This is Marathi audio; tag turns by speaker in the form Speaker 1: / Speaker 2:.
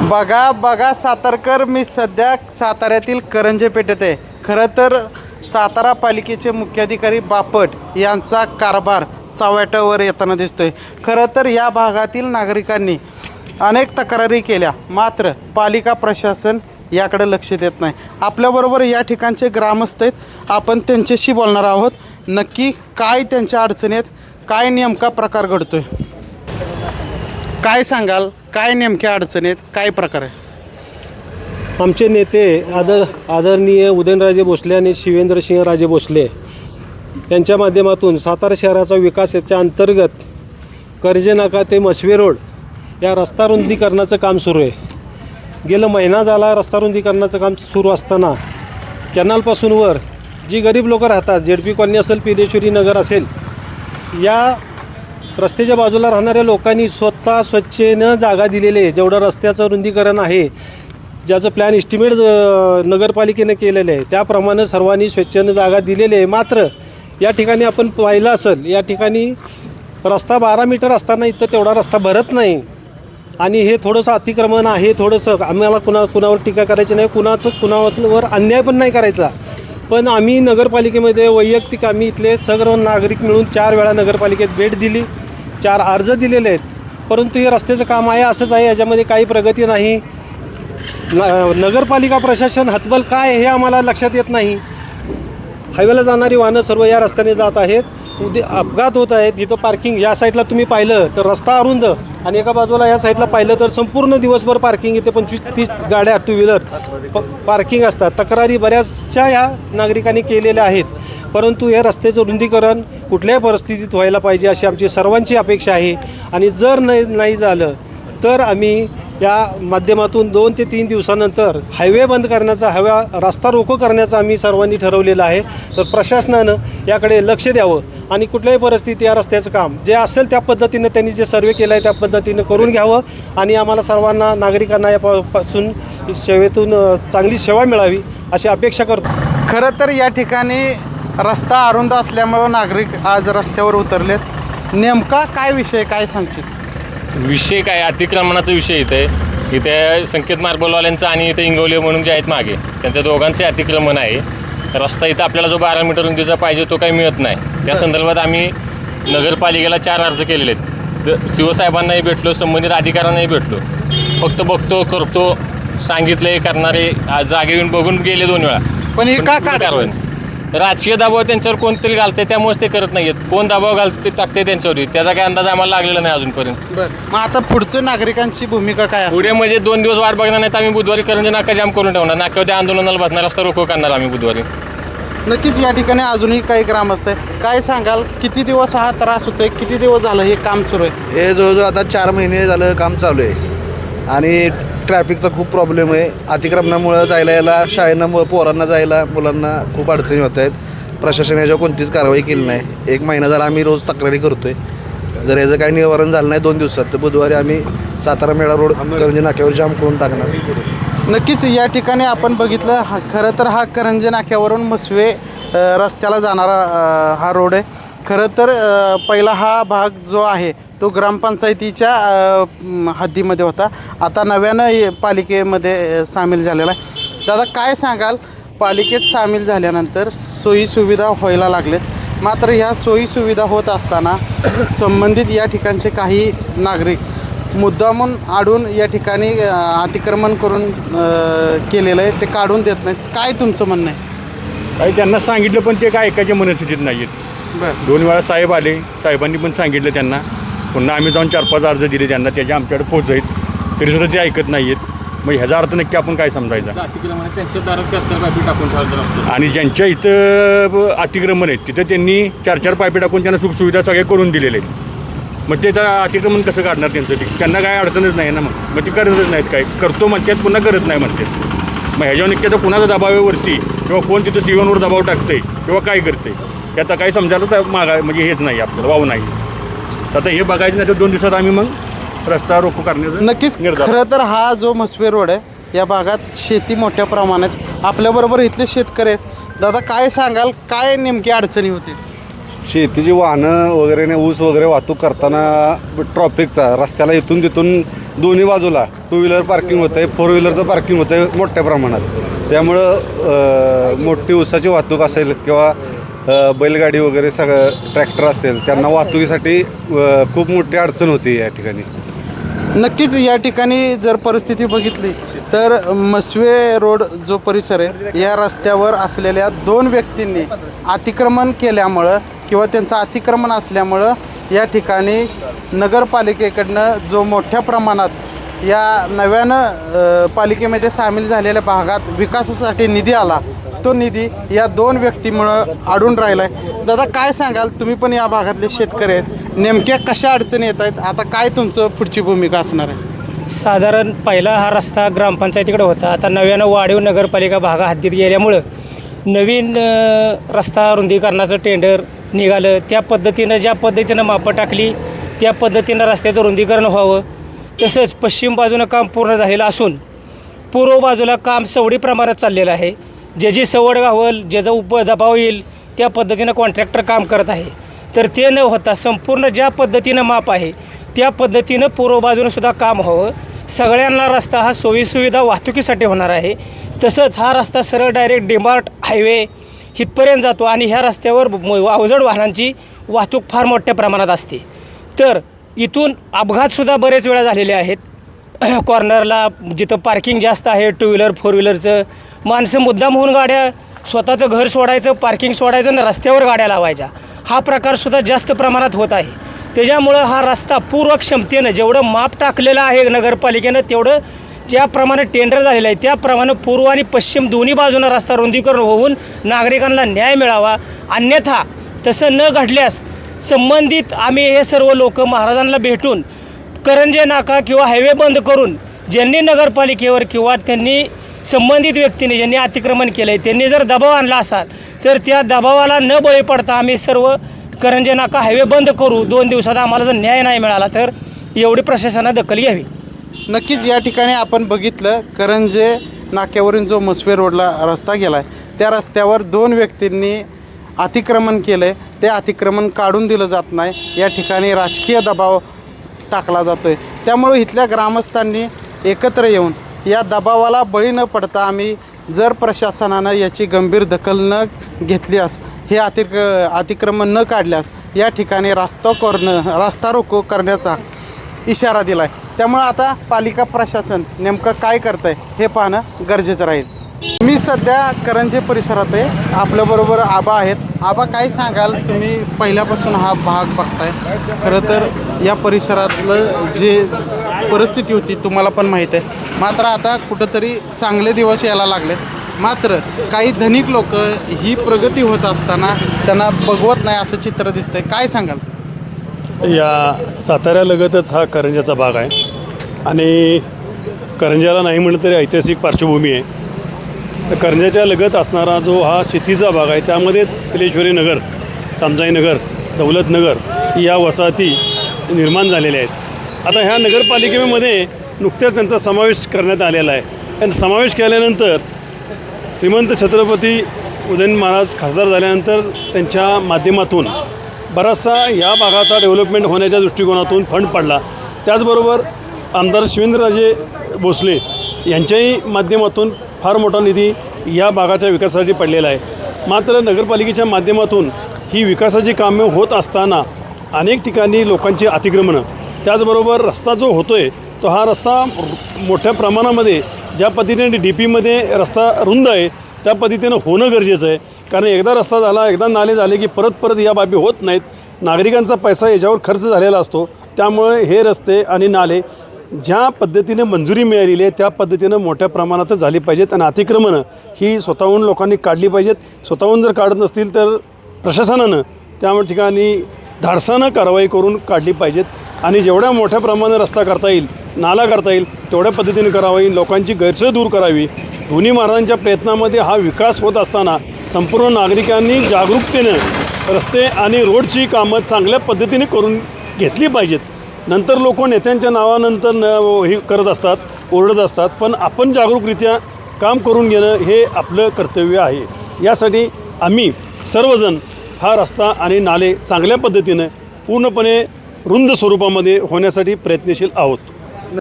Speaker 1: बघा बघा सातारकर मी सध्या साताऱ्यातील करंजे पेठेत आहे खरं तर सातारा पालिकेचे मुख्याधिकारी बापट यांचा कारभार चव्हाट्यावर येताना दिसतोय. खरं तर या भागातील नागरिकांनी अनेक तक्रारी केल्या मात्र पालिका प्रशासन याकडे लक्ष देत नाही. आपल्याबरोबर या ठिकाणचे ग्रामस्थ आहेत. आपण त्यांच्याशी बोलणार आहोत. नक्की काय त्यांच्या अडचणी आहेत? काय नेमका प्रकार घडतोय? काय सांगाल? काय नेमक्या अडचणी आहेत काय प्रकार आहे?
Speaker 2: आमचे नेते आदर आदरणीय उदयनराजे भोसले आणि शिवेंद्रसिंहराजे भोसले यांच्या माध्यमातून सातारा शहराचा विकास याच्या अंतर्गत कर्जे नाका ते मसवे रोड या रस्ता रुंदीकरणाचं काम सुरू आहे. गेलं महिना झाला रस्ता रुंदीकरणाचं काम सुरू असताना कॅनलपासून वर जी गरीब लोकं राहतात जेडपी कॉलनी असेल पिदेश्वरी नगर असेल या रस्त्याच्या बाजूला राहणाऱ्या लोकांनी स्वतः स्वच्छेनं जागा दिलेली आहे. जेवढं रस्त्याचं रुंदीकरण आहे ज्याचं प्लॅन इस्टिमेट नगरपालिकेनं केलेलं आहे त्याप्रमाणे सर्वांनी स्वच्छेनं जागा दिलेली आहे. मात्र या ठिकाणी आपण पाहिलं असेल या ठिकाणी रस्ता बारा मीटर असताना इथं तेवढा रस्ता भरत नाही. आणि हे थोडंसं अतिक्रमण आहे थोडंसं आम्हाला कुणा कुणावर टीका करायची नाही कुणाचं कुणावर अन्याय पण नाही करायचा. पण आम्ही नगरपालिकेमध्ये वैयक्तिक आम्ही इथले सर्व नागरिक मिळून चार वेळा नगरपालिकेत भेट दिली. चार अर्ज दिलेले आहेत. परंतु हे रस्त्याचं काम आहे असंच आहे. याच्यामध्ये काही प्रगती नाही. न नगरपालिका प्रशासन हतबल काय हे आम्हाला लक्षात येत नाही. हायवेला जाणारी वाहनं सर्व या रस्त्याने जात आहेत. उद्या अपघात होत आहेत. इथं पार्किंग या साईडला तुम्ही पाहिलं तर रस्ता अरुंद आणि एका बाजूला या साईडला पाहिलं तर संपूर्ण दिवसभर पार्किंग इथे पंचवीस तीस गाड्या टू व्हीलर प पार्किंग असतात. तक्रारी बऱ्याचशा या नागरिकांनी केलेल्या आहेत. परंतु या रस्त्याचं रुंदीकरण कुठल्याही परिस्थितीत व्हायला पाहिजे अशी आमची सर्वांची अपेक्षा आहे. आणि जर नाही नाही झालं तर आम्ही या माध्यमातून दोन ते तीन दिवसानंतर हायवे बंद करण्याचा हवा रस्ता रोको करण्याचा आम्ही सर्वांनी ठरवलेलं आहे. तर प्रशासनानं याकडे लक्ष द्यावं. आणि कुठल्याही परिस्थितीत या रस्त्याचं काम जे असेल त्या पद्धतीनं त्यांनी जे सर्वे केलं आहे त्या पद्धतीनं करून घ्यावं. आणि आम्हाला सर्वांना नागरिकांना यापासून सेवेतून चांगली सेवा मिळावी अशी अपेक्षा करतो.
Speaker 1: खरं तर या ठिकाणी रस्ता अरुंद असल्यामुळं नागरिक आज रस्त्यावर उतरलेत. नेमका काय विषय काय सांगशील?
Speaker 3: विषय काय? अतिक्रमणाचा विषय इथे. इथे संकेत मार्बलवाल्यांचा आणि इथे इंगवले म्हणून जे आहेत मागे त्यांच्या दोघांचे अतिक्रमण आहे. रस्ता इथं आपल्याला जो बारा मीटर रुंदीचा पाहिजे तो काही मिळत नाही. त्या संदर्भात आम्ही नगरपालिकेला चार अर्ज केलेले आहेत. द- शिवसाहेबांनाही भेटलो संबंधित अधिकाऱ्यांनाही भेटलो. फक्त बघतो करतो सांगितले करणारे आ- जागे येऊन बघून गेले दोन वेळा.
Speaker 1: पण हे का काढ-
Speaker 3: कारवाई नाही. राजकीय दबाव त्यांच्यावर कोणतरी घालते त्यामुळेच ते करत नाहीयेत. कोण दबाव घालते टाकते त्यांच्यावर. त्याचा काही अंदाज आम्हाला लागलेला नाही अजूनपर्यंत.
Speaker 1: बरं. मग आता पुढचं नागरिकांची भूमिका काय असेल
Speaker 3: पुढे म्हणजे दोन दिवस वाट बघणार नाही तर आम्ही बुधवारी करंजे नाका जाम करून ठेवणार. नाक्यावर त्या आंदोलनाला बसणार रस्ता रोको करणार आम्ही बुधवारी.
Speaker 1: नक्कीच या ठिकाणी अजूनही काही ग्रामस्थ आहे काय सांगाल किती दिवस हा त्रास होतोय किती दिवस झालं हे काम सुरू आहे?
Speaker 4: हे जवळजवळ आता चार महिने झालं काम चालू आहे. आणि ट्रॅफिकचा खूप प्रॉब्लेम आहे. अतिक्रमणामुळं जायला यायला शाळेनं मु- पोरांना जायला मुलांना खूप अडचणी होत आहेत. प्रशासन याच्यावर कोणतीच कारवाई केली नाही. एक महिना झाला आम्ही रोज तक्रारी करतोय. जर याचं काही निवारण झालं नाही दोन दिवसात तर बुधवारी आम्ही सातारा मेळा रोड करंजी नाक्यावर जाम करून टाकणार.
Speaker 1: नक्कीच या ठिकाणी आपण बघितलं हा खरं तर हा करंजी नाक्यावरून मसवे रस्त्याला जाणारा हा रोड आहे. खरं तर पहिला हा भाग जो आहे तो ग्रामपंचायतीच्या अ, हद्दीमध्ये होता. आता नव्यानं हे पालिकेमध्ये अ, सामील झालेला आहे. दादा काय सांगाल? पालिकेत सामील झाल्यानंतर सोयी सुविधा व्हायला लागलेत. मात्र ह्या सोयी सुविधा होत असताना संबंधित या ठिकाणचे काही नागरिक मुद्दामून आडून या ठिकाणी अ, अतिक्रमण करून अ, केलेलं आहे ते काढून देत नाहीत. काय तुमचं म्हणणं आहे?
Speaker 5: काही त्यांना सांगितलं पण ते काय ऐकायच्या मनस्थितीत नाही आहेत
Speaker 1: बरं.
Speaker 5: दोन वेळा साहेब आले साहेबांनी पण सांगितलं त्यांना. पुन्हा आम्ही जाऊन चार पाच अर्ज दिले त्यांना त्याच्या आमच्याकडे पोहोचआहेत तरीसुद्धा ते ऐकत नाही आहेत मग ह्याचा अर्थ नक्की आपण काय समजायचा? आणि ज्यांच्या इथं अतिक्रमण आहेत तिथं त्यांनी चार चार पायपे टाकून त्यांना सुखसुविधा सगळ्या करून दिलेल्या आहेत. मग ते त्या अतिक्रमण कसं काढणार त्यांचं ते? त्यांना काय अडचणच नाही ना मग? मग ते करतच नाहीत काय? करतो म्हणतात पुन्हा करत नाही म्हणतात. मग ह्याच्यावर नक्की आता कुणाचा दबाव आहे वरती? किंवा कोण तिथं सीवनवर दबाव टाकतंय? किंवा काय करते आता काही समजायला तर मागा म्हणजे हेच नाही आपल्याला वाव नाही. आता हे बघायचं नाही तर दोन दिवसात आम्ही मग रस्ता रोको करण्याचं
Speaker 1: नक्कीच.
Speaker 5: निर्धार
Speaker 1: खरं तर हा जो मसवे रोड आहे या भागात शेती मोठ्या प्रमाणात आपल्याबरोबर इथले शेतकरी आहेत. दादा काय सांगाल? काय नेमकी अडचणी होती?
Speaker 6: शेतीची वाहनं वगैरे ने ऊस वगैरे वाहतूक करताना ट्रॉफिकचा रस्त्याला इथून तिथून दोन्ही बाजूला टू व्हीलर पार्किंग होतं आहे फोर व्हीलरचं पार्किंग होतं आहे मोठ्या प्रमाणात. त्यामुळं अ, मोठी उसाची वाहतूक असेल किंवा बैलगाडी वगैरे सगळं ट्रॅक्टर असतील त्यांना वाहतुकीसाठी खूप मोठी अडचण होती या ठिकाणी.
Speaker 1: नक्कीच या ठिकाणी जर परिस्थिती बघितली तर मसवे रोड जो परिसर आहे या रस्त्यावर असलेल्या दोन व्यक्तींनी अतिक्रमण केल्यामुळं किंवा त्यांचं अतिक्रमण असल्यामुळं या ठिकाणी नगरपालिकेकडनं जो मोठ्या प्रमाणात या नव्यानं अ, पालिकेमध्ये सामील झालेल्या भागात विकासासाठी निधी आला तो निधी या दोन व्यक्तीमुळं अडून राहिला आहे दादा काय सांगाल? तुम्ही पण या भागातले शेतकरी आहेत. नेमक्या कशा अडचणी येत आहेत? आता काय तुमचं पुढची भूमिका असणार आहे?
Speaker 7: साधारण पहिला हा रस्ता ग्रामपंचायतीकडे होता. आता नव्यानं वाढीव नगरपालिका भागा हद्दीत गेल्यामुळं नवीन रस्ता रुंदीकरणाचं टेंडर निघालं. त्या पद्धतीनं ज्या पद्धतीनं मापं टाकली त्या पद्धतीनं रस्त्याचं रुंदीकरण व्हावं. तसंच पश्चिम बाजूनं काम पूर्ण झालेलं असून पूर्व बाजूला काम सवडी प्रमाणात चाललेलं आहे. ज्याची सवड गावल ज्याचा उप दबाव येईल त्या पद्धतीनं कॉन्ट्रॅक्टर काम करत आहे. तर ते न होता संपूर्ण ज्या पद्धतीनं माप आहे त्या पद्धतीनं पूर्व बाजूनंसुद्धा काम व्हावं सगळ्यांना रस्ता हा सोयीसुविधा वाहतुकीसाठी होणार आहे. तसंच हा रस्ता सरळ डायरेक्ट डिमार्ट हायवे इथपर्यंत जातो आणि ह्या रस्त्यावर अवजड वाहनांची वाहतूक फार मोठ्या प्रमाणात असते. तर इथून अपघातसुद्धा बरेच वेळा झालेले आहेत. कॉर्नरला जिथं पार्किंग जास्त आहे टू व्हीलर फोर व्हीलरचं माणसं मुद्दाम होऊन गाड्या स्वतःचं घर सोडायचं पार्किंग सोडायचं आणि रस्त्यावर गाड्या लावायच्या. हा प्रकारसुद्धा जास्त प्रमाणात होत आहे. त्याच्यामुळं हा रस्ता पूर्व क्षमतेनं जेवढं माप टाकलेलं आहे नगरपालिकेनं तेवढं ज्याप्रमाणे टेंडर झालेलं आहे त्याप्रमाणे पूर्व आणि पश्चिम दोन्ही बाजूनं रस्ता रुंदीकरण होऊन नागरिकांना न्याय मिळावा. अन्यथा तसं न घडल्यास संबंधित आम्ही हे सर्व लोक महाराजांना भेटून करंजे नाका किंवा हायवे बंद करून ज्यांनी नगरपालिकेवर किंवा त्यांनी संबंधित व्यक्तीने ज्यांनी अतिक्रमण केलं आहे त्यांनी जर दबाव आणला असाल तर त्या दबावाला न बळी पडता आम्ही सर्व करंजे नाका हायवे बंद करू. दोन दिवसात आम्हाला जर न्याय नाही मिळाला तर एवढी प्रशासनानं दखल घ्यावी.
Speaker 1: नक्कीच या ठिकाणी आपण बघितलं करंजे नाक्यावरून जो मसवे रोडला रस्ता गेला आहे त्या रस्त्यावर दोन व्यक्तींनी अतिक्रमण केलं आहे ते अतिक्रमण काढून दिलं जात नाही. या ठिकाणी राजकीय दबाव टाकला जातो आहे त्यामुळं इथल्या ग्रामस्थांनी एकत्र येऊन या दबावाला बळी न पडता आम्ही जर प्रशासनानं याची गंभीर दखल न घेतल्यास हे अतिक अतिक्रमण न काढल्यास या ठिकाणी रास्ता करणं रास्ता रोको करण्याचा इशारा दिला आहे त्यामुळं आता पालिका प्रशासन नेमकं काय करतं आहे हे पाहणं गरजेचं राहील. मी सध्या करंजे परिसरात आहे. आपल्याबरोबर आबा आहेत. आबा काय सांगाल? तुम्ही पहिल्यापासून हा भाग बघताय. खरं तर या परिसरातलं जे परिस्थिती होती तुम्हाला पण माहीत आहे. मात्र आता कुठंतरी चांगले दिवस यायला लागलेत मात्र काही धनिक लोक ही प्रगती होत असताना त्यांना बघवत नाही असं चित्र दिसतंय. काय सांगाल?
Speaker 8: या साताऱ्यालगतच हा करंजाचा भाग आहे. आणि करंजाला नाही म्हणलं तरी ऐतिहासिक पार्श्वभूमी आहे. तर करंजाच्या लगत असणारा जो हा शेतीचा भाग आहे त्यामध्येच पिलेश्वरी नगर तामजाई नगर दौलत नगर या वसाहती निर्माण झालेले आहेत. आता ह्या नगरपालिकेमध्ये नुकत्याच त्यांचा समावेश करण्यात आलेला आहे. आणि समावेश केल्यानंतर श्रीमंत छत्रपती उदयन महाराज खासदार झाल्यानंतर त्यांच्या माध्यमातून बराचसा या भागाचा डेव्हलपमेंट होण्याच्या दृष्टिकोनातून फंड पडला. त्याचबरोबर आमदार शिवेंद्रराजे भोसले यांच्याही माध्यमातून फार मोठा निधी या भागाच्या विकासासाठी पडलेला आहे. मात्र नगरपालिकेच्या माध्यमातून ही विकासाची कामे होत असताना अनेक ठिकाणी लोकांची अतिक्रमणं. त्याचबरोबर रस्ता जो होतो आहे तो हा रस्ता मोठ्या प्रमाणामध्ये ज्या पद्धतीने डी पीमध्ये रस्ता रुंद आहे त्या पद्धतीनं होणं गरजेचं आहे. कारण एकदा रस्ता झाला एकदा नाले झाले की परत परत या बाबी होत नाहीत. नागरिकांचा पैसा याच्यावर खर्च झालेला असतो. त्यामुळे हे रस्ते आणि नाले ज्या पद्धतीने मंजुरी मिळालेली आहे त्या पद्धतीनं मोठ्या प्रमाणातच झाली पाहिजेत आणि अतिक्रमणं ही स्वतःहून लोकांनी काढली पाहिजेत. स्वतःहून जर काढत नसतील तर प्रशासनानं त्या ठिकाणी धाडसानं कारवाई करून काढली पाहिजेत आणि जेवढ्या मोठ्या प्रमाणात रस्ता करता येईल नाला करता येईल तेवढ्या पद्धतीने करावी लोकांची गैरसोय दूर करावी. दोन्ही महाराजांच्या प्रयत्नामध्ये हा विकास होत असताना संपूर्ण नागरिकांनी जागरूकतेनं रस्ते आणि रोडची कामं चांगल्या पद्धतीने करून घेतली पाहिजेत. नंतर लोक नेत्यांच्या नावानंतर न हे करत असतात ओरडत असतात पण आपण जागरूकरित्या काम करून घेणं हे आपलं कर्तव्य आहे. यासाठी आम्ही सर्वजण हा रस्ता आणि नाले चांगल्या पद्धतीनं पूर्णपणे रुंद स्वरूपामध्ये होण्यासाठी प्रयत्नशील आहोत.